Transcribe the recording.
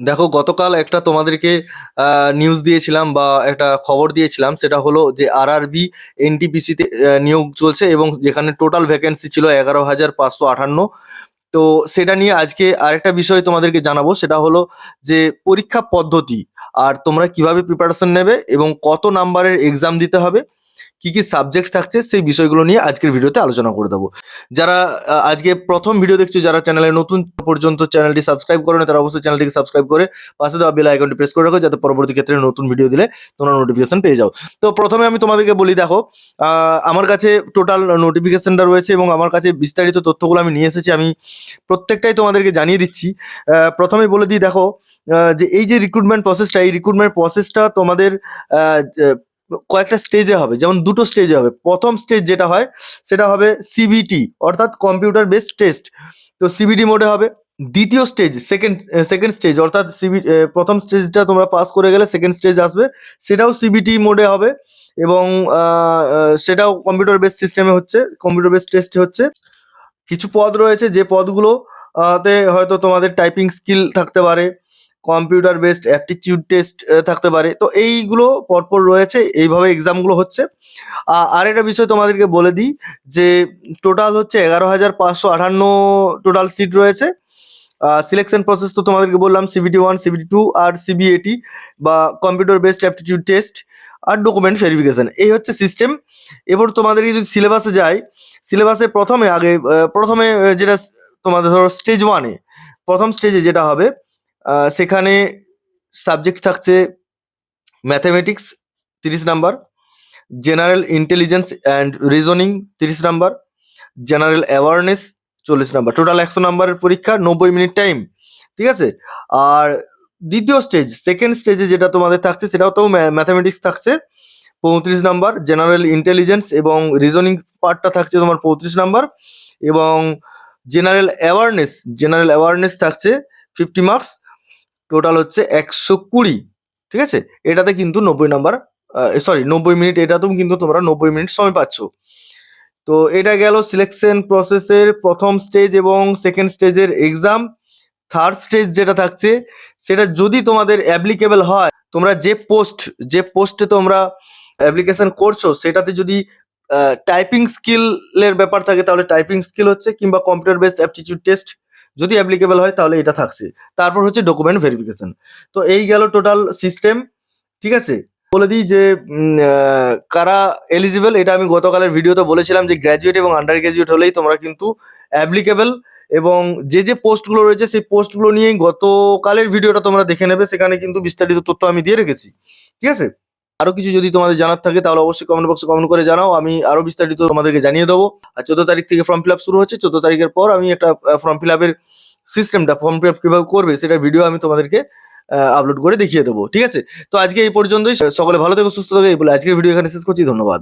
দেখো, গতকাল একটা তোমাদেরকে নিউজ দিয়েছিলাম বা একটা খবর দিয়েছিলাম, সেটা হলো যে আরআরবি এনটিপিসিতে নিয়োগ চলছে এবং যেখানে টোটাল ভ্যাকেন্সি ছিল এগারো হাজার পাঁচশো আটান্ন তো সেটা নিয়ে আজকে আরেকটা বিষয় তোমাদেরকে জানাব, সেটা হলো যে পরীক্ষা পদ্ধতি, আর তোমরা কীভাবে প্রিপারেশন নেবে এবং কত নাম্বারের এক্সাম দিতে হবে। কি কি সাবজেক্ট থাকছে সেই বিষয়গুলো নিয়ে আজকের ভিডিওতে আলোচনা করে দেবো। যারা আজকে প্রথম ভিডিও দেখছ, যারা চ্যানেলে নতুন, পর্যন্ত চ্যানেলটি সাবস্ক্রাইব করে না, তারা অবশ্যই চ্যানেলটিকে সাবস্ক্রাইব করে পাশে দেওয়া বেল আইকনটি প্রেস করে রাখো, যাতে পরবর্তী ক্ষেত্রে নতুন ভিডিও দিলে তোমরা নোটিফিকেশন পেয়ে যাও। তো প্রথমে আমি তোমাদেরকে বলি, দেখো আমার কাছে টোটাল নোটিফিকেশনটা রয়েছে এবং আমার কাছে বিস্তারিত তথ্যগুলো আমি নিয়ে এসেছি, আমি প্রত্যেকটাই তোমাদেরকে জানিয়ে দিচ্ছি। প্রথমে বলে দিই, দেখো যে এই যে রিক্রুটমেন্ট প্রসেসটা এই রিক্রুটমেন্ট প্রসেসটা তোমাদের কয়েকটা স্টেজে হবে, যেমন দুটো স্টেজে হবে। প্রথম স্টেজ যেটা হয়, সেটা হবে সিবিটি অর্থাৎ কম্পিউটার বেসড টেস্ট তো সিবিটি মোডে হবে। দ্বিতীয় স্টেজ সেকেন্ড সেকেন্ড স্টেজ অর্থাৎ সিবি প্রথম স্টেজটা তোমরা পাস করে গেলে সেকেন্ড স্টেজ আসবে। সেটাও সিবিটি মোডে হবে এবং সেটাও কম্পিউটার বেস সিস্টেমে হচ্ছে কম্পিউটার বেস টেস্ট হচ্ছে। কিছু পদ রয়েছে, যে পদগুলো তে হয়তো তোমাদের টাইপিং স্কিল থাকতে পারে। কম্পিউটার বেসড অ্যাপটিটিউড টেস্ট থাকতে পারে। তো এইগুলো পরপর রয়েছে, এইভাবে এক্সামগুলো হচ্ছে। আর একটা বিষয় তোমাদেরকে বলে দিই যে টোটাল হচ্ছে এগারো হাজার পাঁচশো আটান্ন টোটাল সিট রয়েছে। সিলেকশন প্রসেস তো তোমাদেরকে বললাম সিবিটি ওয়ান সিবিটি টু আর সিবিএটি বা কম্পিউটার বেসড অ্যাপটিটিউড টেস্ট আর ডকুমেন্ট ভেরিফিকেশন এই হচ্ছে সিস্টেম এবার তোমাদেরকে যদি সিলেবাসে যাই সিলেবাসে প্রথমে আগে প্রথমে যেটা তোমাদের ধরো স্টেজ ওয়ানে প্রথম স্টেজে যেটা হবে সেখানে সাবজেক্ট থাকছে ম্যাথামেটিক্স তিরিশ number. General intelligence and reasoning তিরিশ নাম্বার। জেনারেল অ্যাওয়ারনেস চল্লিশ নাম্বার। টোটাল একশো নাম্বারের পরীক্ষা, নব্বই মিনিট টাইম ঠিক আছে? আর দ্বিতীয় স্টেজ সেকেন্ড স্টেজে যেটা তোমাদের থাকছে, সেটাও তো ম্যাথামেটিক্স থাকছে। পঁয়ত্রিশ নাম্বার জেনারেল ইন্টেলিজেন্স এবং রিজনিং পার্টটা থাকছে তোমার পঁয়ত্রিশ নাম্বার। এবং জেনারেল অ্যাওয়ারনেস জেনারেল অ্যাওয়ারনেস থাকছে ফিফটি মার্কস টোটাল হচ্ছে একশো কুড়ি, ঠিক আছে? এটাতে কিন্তু নব্বই নাম্বার সরি নব্বই মিনিট এটাতেও কিন্তু তোমরা নব্বই মিনিট সময় পাচ্ছ। তো এটা গেল সিলেকশন প্রসেসের প্রথম স্টেজ এবং সেকেন্ড স্টেজের এক্সাম থার্ড স্টেজ যেটা থাকছে, সেটা যদি তোমাদের অ্যাপ্লিকেবল হয়, তোমরা যে পোস্ট যে পোস্টে তোমরা অ্যাপ্লিকেশন করছ, সেটাতে যদি টাইপিং স্কিলের ব্যাপার থাকে, তাহলে টাইপিং স্কিল হচ্ছে কিংবা কম্পিউটার বেসড অ্যাপটিটিউড টেস্ট যদি অ্যাপ্লিকেবল হয় তাহলে এটা থাকছে। তারপর হচ্ছে ডকুমেন্ট ভেরিফিকেশন তো এই গেল টোটাল সিস্টেম ঠিক আছে? বলে দিই যে কারা এলিজিবল এটা আমি গতকালের ভিডিওতে বলেছিলাম যে গ্র্যাজুয়েট এবং আন্ডার গ্র্যাজুয়েট হলেই তোমরা কিন্তু অ্যাপ্লিকেবল এবং যে যে পোস্টগুলো রয়েছে সেই পোস্টগুলো নিয়েই গতকালের ভিডিওটা তোমরা দেখে নেবে, সেখানে কিন্তু বিস্তারিত তথ্য আমি দিয়ে রেখেছি। ঠিক আছে? আরও কিছু যদি তোমাদের জানার থাকে, তাহলে অবশ্যই কমেন্ট বক্সে কমেন্ট করে জানাও। আমি আরও বিস্তারিত তোমাদেরকে জানিয়ে দেবো। আর চোদ্দ তারিখ থেকে ফর্ম ফিল শুরু হচ্ছে। চোদ্দ তারিখের পর আমি একটা ফর্ম ফিল সিস্টেমটা ফর্ম ফিল কীভাবে করবে, সেটার ভিডিও আমি তোমাদেরকে আপলোড করে দেখিয়ে দেবো। ঠিক আছে? তো আজকে এই পর্যন্তই। সকলে ভালো থেকো, সুস্থ থাকে। এই বলে আজকের ভিডিও এখানে শেষ করছি। ধন্যবাদ।